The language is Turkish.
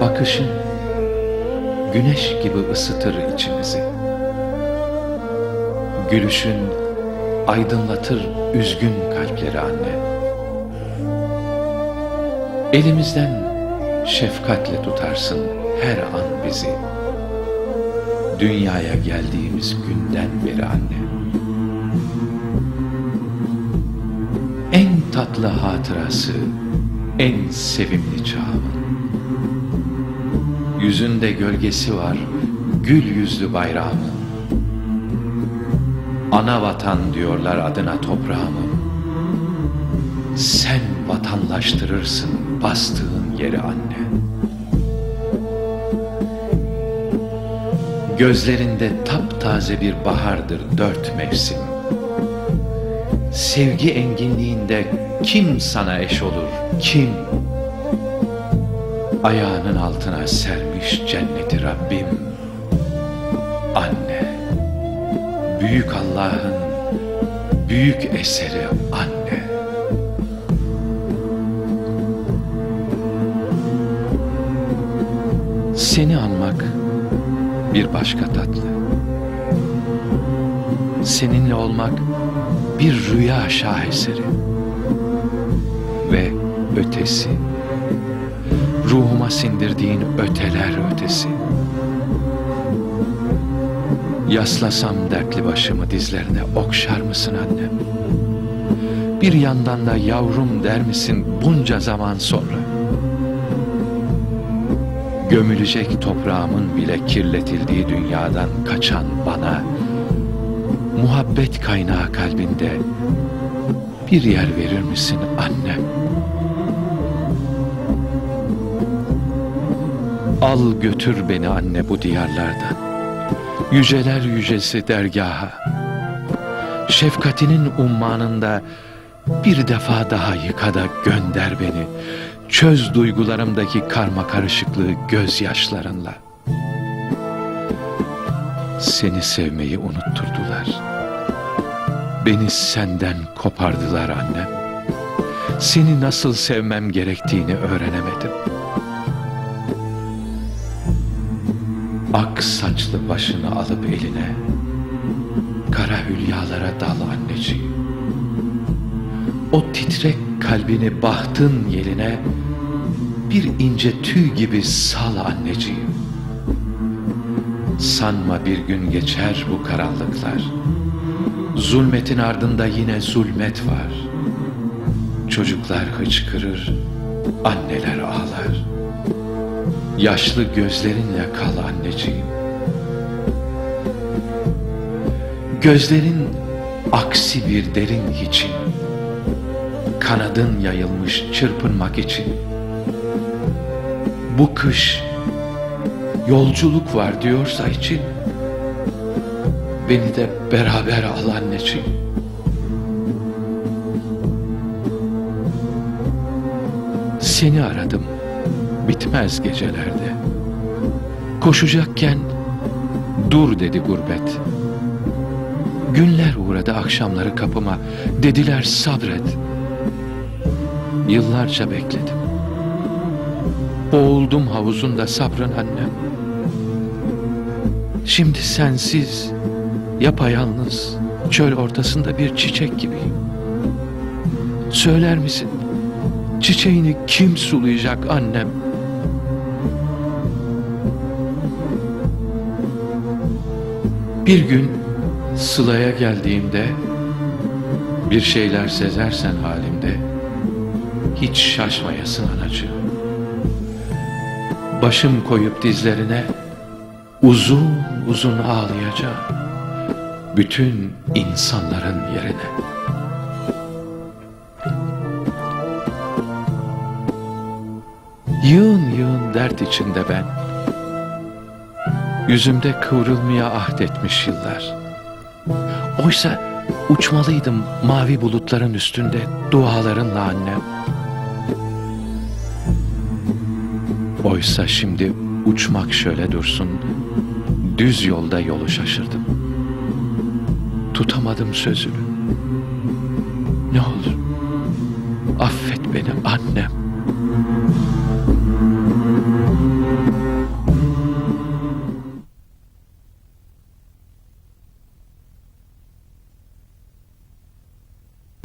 Bakışın güneş gibi ısıtır içimizi. Gülüşün aydınlatır üzgün kalpleri anne. Elimizden şefkatle tutarsın her an bizi. Dünyaya geldiğimiz günden beri anne. En tatlı hatırası, en sevimli çağımın. Yüzünde gölgesi var, gül yüzlü bayrağımın. Ana vatan diyorlar adına toprağımın. Sen vatanlaştırırsın bastığın yeri anne. Gözlerinde taptaze bir bahardır dört mevsim. Sevgi enginliğinde kim sana eş olur, kim? Ayağının altına sermiş cenneti Rabbim. Anne, büyük Allah'ın büyük eseri anne. Seni anmak bir başka tatlı. Seninle olmak bir rüya şaheseri. Ve ötesi, ruhuma sindirdiğin öteler ötesi. Yaslasam dertli başımı dizlerine okşar mısın annem? Bir yandan da yavrum der misin bunca zaman sonra? Gömülecek toprağımın bile kirletildiği dünyadan kaçan bana muhabbet kaynağı kalbinde bir yer verir misin annem? Al götür beni anne bu diyarlardan. Yüceler yücesi dergaha. Şefkatinin ummanında bir defa daha yıkada gönder beni. Çöz duygularımdaki karma karışıklığı gözyaşlarınla. Seni sevmeyi unutturdular. Beni senden kopardılar annem. Seni nasıl sevmem gerektiğini öğrenemedim. Ak saçlı başını alıp eline, kara hülyalara dal anneciğim. O titrek kalbini bahtın yeline, bir ince tüy gibi sal anneciğim. Sanma bir gün geçer bu karanlıklar. Zulmetin ardında yine zulmet var. Çocuklar hıçkırır, anneler ağlar. Yaşlı gözlerinle kal anneciğim. Gözlerin aksi bir derin için, kanadın yayılmış çırpınmak için. Bu kış yolculuk var diyorsa için, beni de beraber al anneciğim. Seni aradım bitmez gecelerde. Koşacakken dur dedi gurbet. Günler uğradı akşamları kapıma. Dediler sabret. Yıllarca bekledim. Boğuldum havuzunda sabrın annem. Şimdi sensiz, yapayalnız, çöl ortasında bir çiçek gibiyim. Söyler misin, çiçeğini kim sulayacak annem? Bir gün Sıla'ya geldiğimde bir şeyler sezersen halimde hiç şaşmayasın anacığım. Başım koyup dizlerine uzun uzun ağlayacağım. Bütün insanların yerine. Yığın yığın dert içinde ben. Yüzümde kıvrılmaya ahdetmiş yıllar. Oysa uçmalıydım mavi bulutların üstünde dualarınla annem. Oysa şimdi uçmak şöyle dursun, düz yolda yolu şaşırdım. Tutamadım sözünü. Ne olur affet beni annem.